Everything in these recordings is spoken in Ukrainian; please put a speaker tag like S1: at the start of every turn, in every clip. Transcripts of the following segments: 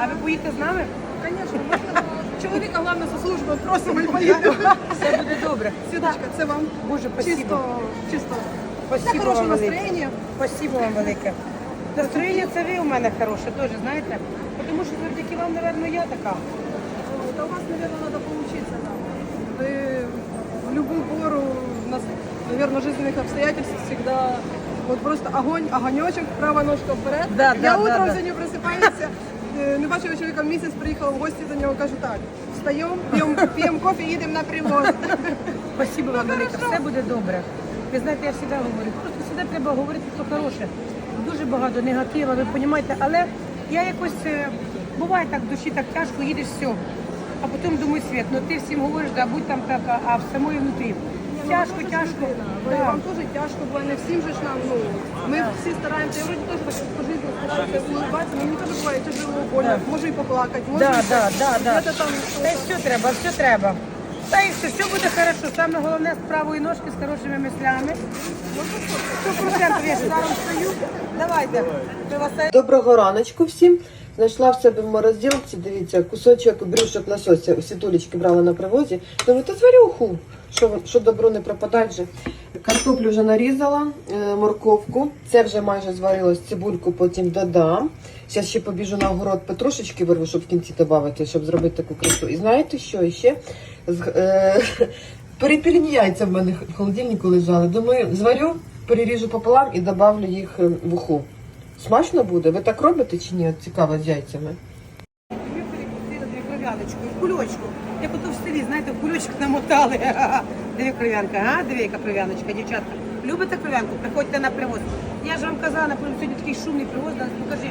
S1: А ви поїдете з нами?
S2: Звісно, можна. Чоловіка, головне, за службу просимо і поїдемо.
S1: Все буде добре.
S2: Світочка, це вам
S1: Боже, спасибо.
S2: чисто, чисто.
S1: Спасибо
S2: хороше
S1: вам велике.
S2: настроєння.
S1: Спасибо вам велике. Настроєння це ви у мене хороше, теж, знаєте? Тому що завдяки вам, мабуть, я така.
S2: Да у вас, наверное, надо поучиться нам. Вы в любую пору, наверное, жизненных обстоятельств всегда вот просто огонь, огонечок, права ножка вперед.
S1: Да,
S2: Я
S1: да,
S2: утром
S1: да, да.
S2: сьогодні просипаюся, е, не бачила чоловіка місяць, приїхала в гості до нього, кажу так, встаємо, п'ємо кофе, їдемо на привоз.
S1: Спасибо вам велике, все буде добре. Ви знаєте, я завжди говорю, просто завжди треба говорити про хороше. Дуже багато негатива, ви розумієте, але я якось, е, буває так в душі так тяжко, їдеш все. А потім думаю, Світ, ну ти всім говориш, да, будь там така, а в самої внутрі. Тяжко, тяжко. Да.
S2: Вам теж тяжко, бо не всім же ж нам, ну, ми всі стараємося, я вроді теж по житті стараюся улыбатися, мені теж буває тяжело, больно,
S1: Да.
S2: можу і поплакати, можу
S1: Да,
S2: і
S1: да, да, да.
S2: где-то там
S1: Та й все треба, все треба. Та й все, все буде хорошо. Саме головне з правої ножки, з хорошими мислями. Сто процентів я ж зараз стою. Давайте.
S3: Доброго раночку всім. Знайшла в себе в морозилці, дивіться, кусочок брюшок лосося. Усі тулечки брала на привозі. Думаю, то зварю уху, що, що добро не пропадать же. Картоплю вже нарізала, е, морковку. Це вже майже зварилось, цибульку потім додам. Зараз ще побіжу на огород петрушечки вирву, щоб в кінці додати, щоб зробити таку красу. І знаєте що ще? Е, перепірні яйця в мене в холодильнику лежали. Думаю, зварю, переріжу пополам і добавлю їх е, в уху. Смачно буде? Ви так робите чи ні? От Цікаво з яйцями.
S1: Дві кров'яночку, кульочку. Як ото в селі, знаєте, в кульочок намотали. Диви кров'янка, а? Диви, яка кров'яночка, дівчатка. Любите кров'янку? Приходьте на привоз. Я ж вам казала, напевно, сьогодні такий шумний привоз, зараз покажи.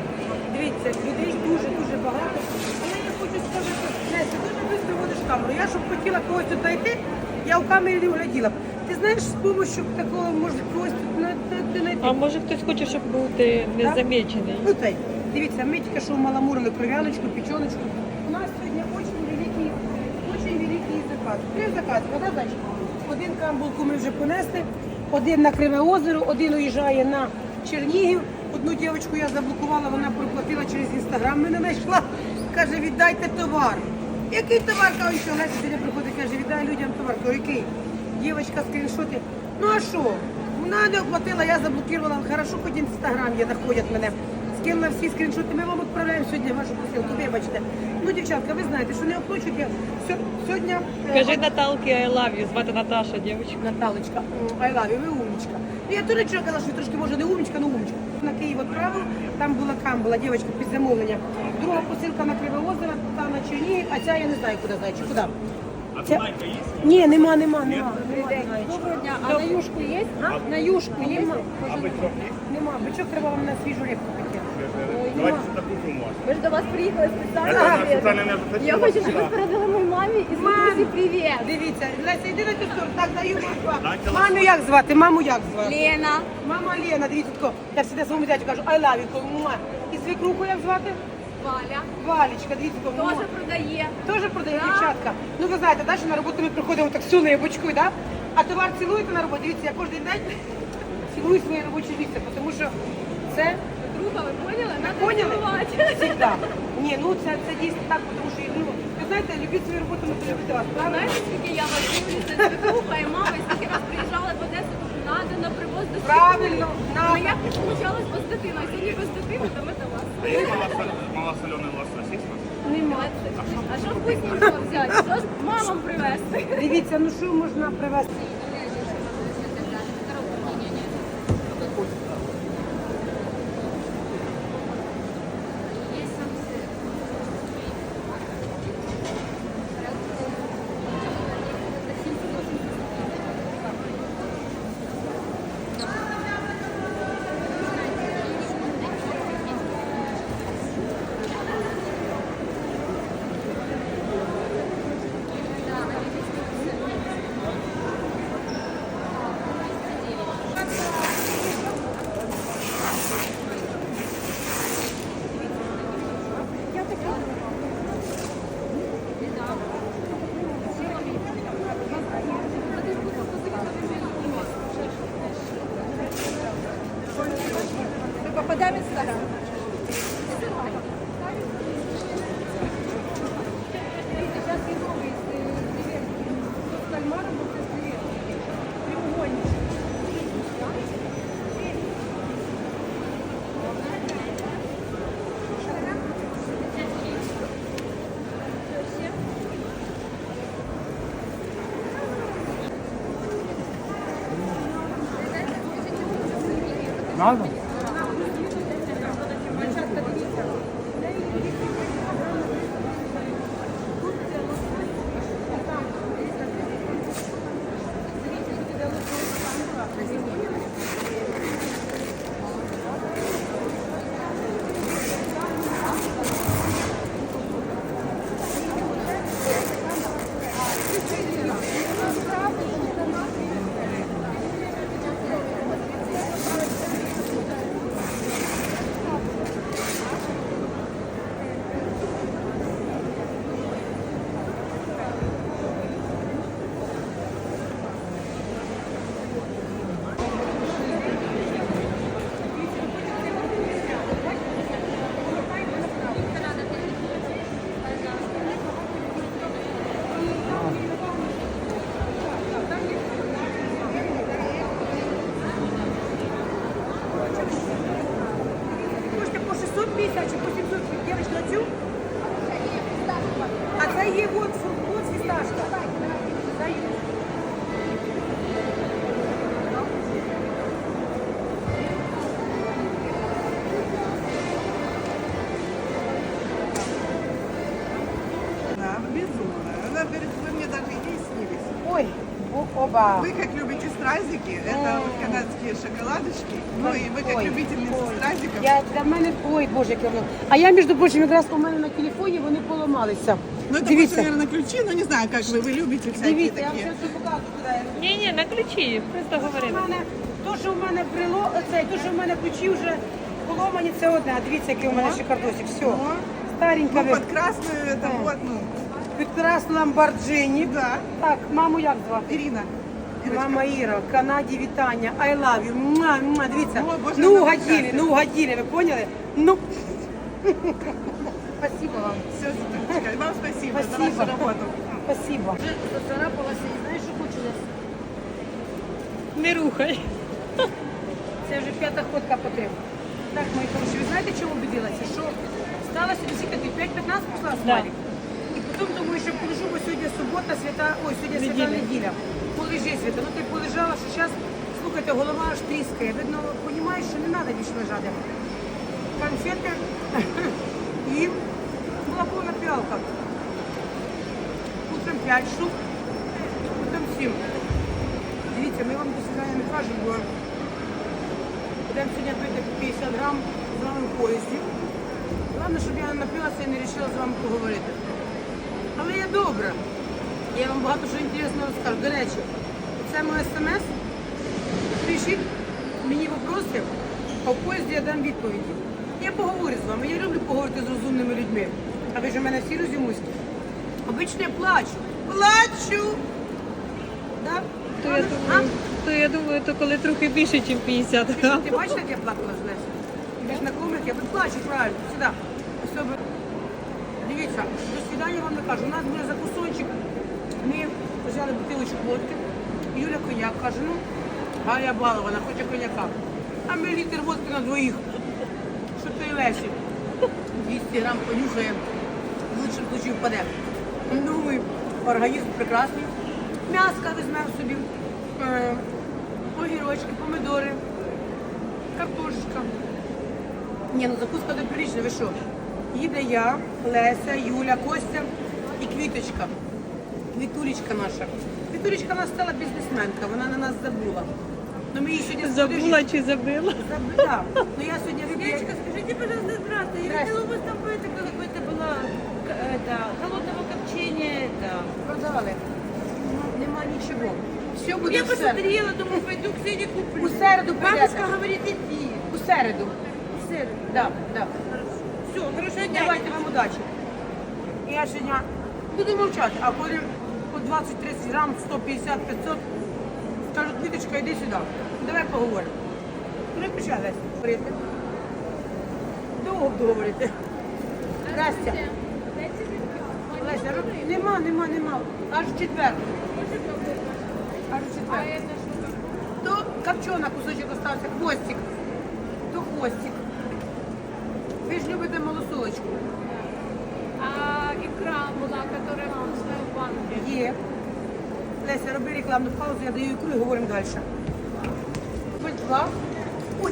S1: Дивіться, людей дуже-дуже багато. Але я хочу сказати, Леся, дуже швидко водиш камеру. Я щоб хотіла когось тут знайти, я в камері не угляділа. Ти знаєш, з допомогою такого, може, когось.
S4: А може хтось хоче, щоб бути незамічений?
S1: Ну так, дивіться, ми тільки що маламурили кров'яночку, печеночку. У нас сьогодні дуже великий, дуже великий заказ. Три закази, да, зайчик? Один камбулку ми вже понесли, один на Криве озеро, один уїжджає на Чернігів. Одну дівчинку я заблокувала, вона проплатила через інстаграм, мене знайшла. Каже, віддайте товар. Який товар? Кажу, що Леся сьогодні приходить, каже, віддай людям товар. Кажу, який? Дівчинка скріншоти. Ну а що? Вона не оплатила, я заблокувала. Хорошо, хоч інстаграм є, знаходять мене. Скинула всі скріншоти. Ми вам відправляємо сьогодні вашу посилку. Вибачте. Ну, дівчатка, ви знаєте, що не оплачують. Я сьо- сьогодні. е,
S4: Кажи Наталки I love you, звати Наташа, дівчинка.
S1: Наталочка, I love you, ви умничка. Ну, я теж чого казала, що трошки може не умничка, але умничка. На Київ відправив, там була камбула, дівчинка під замовлення. Друга посилка на Криве озеро, та на Чернігів, а ця я не знаю, куди зайчик. Куди? Ця... Ні, нема, нема, нема.
S5: Доброго дня. А на юшку є? На юшку є?
S1: Нема. Нема. Бичок треба вам на свіжу рибку піти.
S5: Нема. Ми ж до вас приїхали спеціально. Я хочу, щоб ви передали моїй мамі і сказали привіт.
S1: Дивіться, Леся, йди на цю сторону. Так, даю вам.
S6: Дайте
S1: Маму як звати? Маму як звати?
S5: Лена.
S1: Мама Лена, дивіться, тако. я завжди своєму дядю кажу, I love you. І свекруху як звати?
S5: Валя.
S1: Валічка, дивіться, тако, муа.
S5: Теж продає.
S1: Теж продає дівчатка. Ну ви знаєте, да, що на роботу ми приходимо так суною бочкою, да? А товар цілуєте на роботі. Дивіться, я кожен день цілую своє робоче місце, тому що це
S5: Друга, ви поняли? Надо
S1: поняли?
S5: цілувати.
S1: Всегда. Ні, ну це, це дійсно так, тому що ну, ви знаєте, любіть свою роботу, не полюбити вас, правда?
S5: Знаєте, скільки я вас люблю, це свекруха і мама, і скільки раз приїжджала в Одесу, кажу, надо на привоз до
S1: Правильно,
S5: Ну
S1: надо.
S5: як не получалось без дитини? А сьогодні без дитини, то ми до вас.
S6: Малосоленый лосось есть у?
S5: Нема. А що вкусненького взяти? Що ж мамам привезти?
S1: Дивіться, ну що можна привезти?
S7: нас. Надо?
S1: Ой, о- оба.
S7: Вы как любите стразики, это вот канадские шоколадочки. Ну и вы как
S1: Ой,
S7: любительница
S1: ой.
S7: стразиков.
S1: Я для мене, ой, боже, яке воно. А я, між прочим, якраз у мене на телефоні вони поламалися.
S7: Ну это
S1: Дивіться,
S7: больше, наверное, ключи, но не знаю, как вы, вы любите всякие
S1: дивіться, я вам
S7: такие.
S1: зараз все покажу, куди я.
S4: Ні, ні, на ключі, просто
S1: То, що в
S4: говорили.
S1: мене, то, що в мене брело, оце, то, що в мене ключі вже поломані, це одне. А дивіться, який у мене шикардосик. Все.
S7: О.
S1: Старенька
S7: Ну,
S1: ви.
S7: под красную это
S1: Да.
S7: вот, ну,
S1: Підкрас Ламборджині.
S7: да.
S1: Так, маму як звати?
S7: Ирина.
S1: Мама Іра, Канаді вітання. I love you. Муа, муа. Дивіться.
S7: О, Боже,
S1: ну
S7: вона
S1: угодили, ну угодили, ви поняли? Ну. Спасибо вам.
S7: Все, Светочка, и вам спасибо, за
S1: Спасибо.
S7: вашу работу.
S1: Спасибо. Вже поцарапалася і знаєш, що хочу десь?
S4: Не рухай.
S1: Це вже п'ята ходка по три. Так, мої хороші, ви знаєте, чому убедилася? Що стала сюди скільки? 5-15 пішла з
S4: Да.
S1: Марі. Потім думаю, що полежу, бо сьогодні субота, свята, ой, сьогодні свята
S4: Неділя.
S1: неділя. Полежи свята. Ну ти полежала, що зараз, слухайте, голова аж тріскає. Видно, розумієш, що не треба більше лежати. Конфети і була повна піалка. Утром 5 штук, потім 7. Дивіться, ми вам до свидання не кажемо, бо будемо сьогодні пити 50 грам з вами в поїзді. Головне, щоб я не напилася і не вирішила з вами поговорити. Але я добра. Я вам багато що інтересного розкажу. До речі, це моє смс. Пишіть мені вопроси, а в поїзді я дам відповіді. Я поговорю з вами. Я люблю поговорити з розумними людьми. А ви ж у мене всі розумуські. Обично я плачу. Плачу! Да?
S4: То я
S1: А?
S4: думаю, то я думаю, то коли трохи більше, ніж 50 грам.
S1: Ти бачиш, як я плакала з Лесі? Ти ж на комик, я плачу правильно, сюди. Все, Дивіться, до свидання вам не кажу. У нас буде закусончик. Ми взяли бутилочку водки. Юля коньяк каже, ну, а я балована, хоче коньяка. А ми літр водки на двоїх. Що ти Лесі? 200 грам понюхає, в лучшому случаю впаде. Ну і організм прекрасний. М'яска візьмемо собі, е, огірочки, помидори, картошечка. Ні, ну закуска до прилічна, ви що? Їде я, Леся, Юля, Костя і Квіточка. Квітулечка наша. Квітулечка у нас стала бізнесменка, вона на нас забула. Ну ми її сьогодні
S4: Забула чи забила?
S1: Забыла. Но я сегодня выпью.
S8: Девочка, скажите, пожалуйста, здравствуйте. Я
S1: Здрасте.
S8: видела, у вас там это какое-то было к- это, холодного копчения. Это.
S1: Продали. Ну, Нема нічого. Все буде
S8: Я
S1: в середу.
S8: посмотрела, думаю, пойду к Сене куплю.
S1: У середу
S8: Бабушка
S1: прийдете.
S8: говорит, иди.
S1: У середу.
S8: Сэр,
S1: Да, да.
S8: все, хорошего дня.
S1: Давайте вам удачі. Я сьогодні буду мовчати, а коли по 20-30 грам, 150-500, скажуть, Квіточка, йди сюди. Давай поговоримо. Не почали говорити. Довго буду говорити. Настя. Леся, роб- нема, нема, нема. Аж в четвер. Аж в четвер. То копчена кусочок остався, хвостик. То хвостик. Ви ж любите малосолочку.
S5: А ікра була, яка вкусна в банці.
S1: Є. Леся, роби рекламну паузу, я даю ікру і говоримо далі. Два. Ой,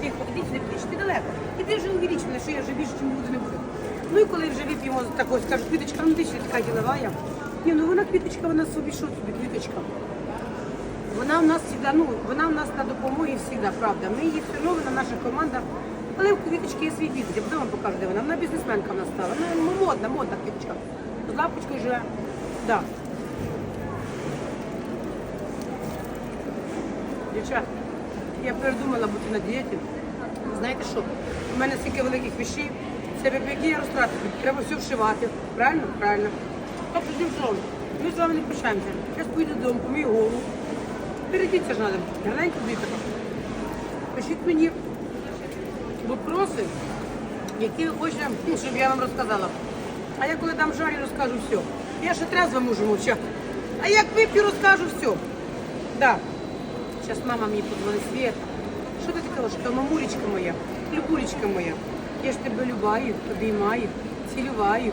S1: Тихо, іди сюди, підеш, ти далеко. Іди вже увеличена, що я вже більше, чим люди не буду. Ну і коли вже вип'ємо такого, скажуть, квіточка, ну ти ще така ділова я. Ні, ну вона квіточка, вона собі, що собі, квіточка. Вона в нас завжди, ну, вона в нас на допомогі завжди, правда. Ми її все одно, вона наша команда. Але в квіточки є свій бізнес. Я потім вам покажу, де вона. Вона бізнесменка в нас стала. Ну, модна, модна квіточка. З лапочкою живе. Да. Дівчат, я передумала бути на дієті. Знаєте що? У мене стільки великих вещей. Це які я розтрати. Треба все вшивати. Правильно? Правильно. Тобто, одним словом, ми з вами не прощаємося. Зараз поїду додому, помію голову. Перейдіться ж треба. Гарненько доїхати. Пишіть мені вопроси, які ви хочете, ну, щоб я вам розказала. А я коли дам жарі, розкажу все. Я ще трезво можу мовчати. А як вип'ю, розкажу все. Да. Зараз мама мені подзвонить свет. Що ти така ложка? Мамулечка моя, любулечка моя. Я ж тебе любаю, обіймаю, цілюваю.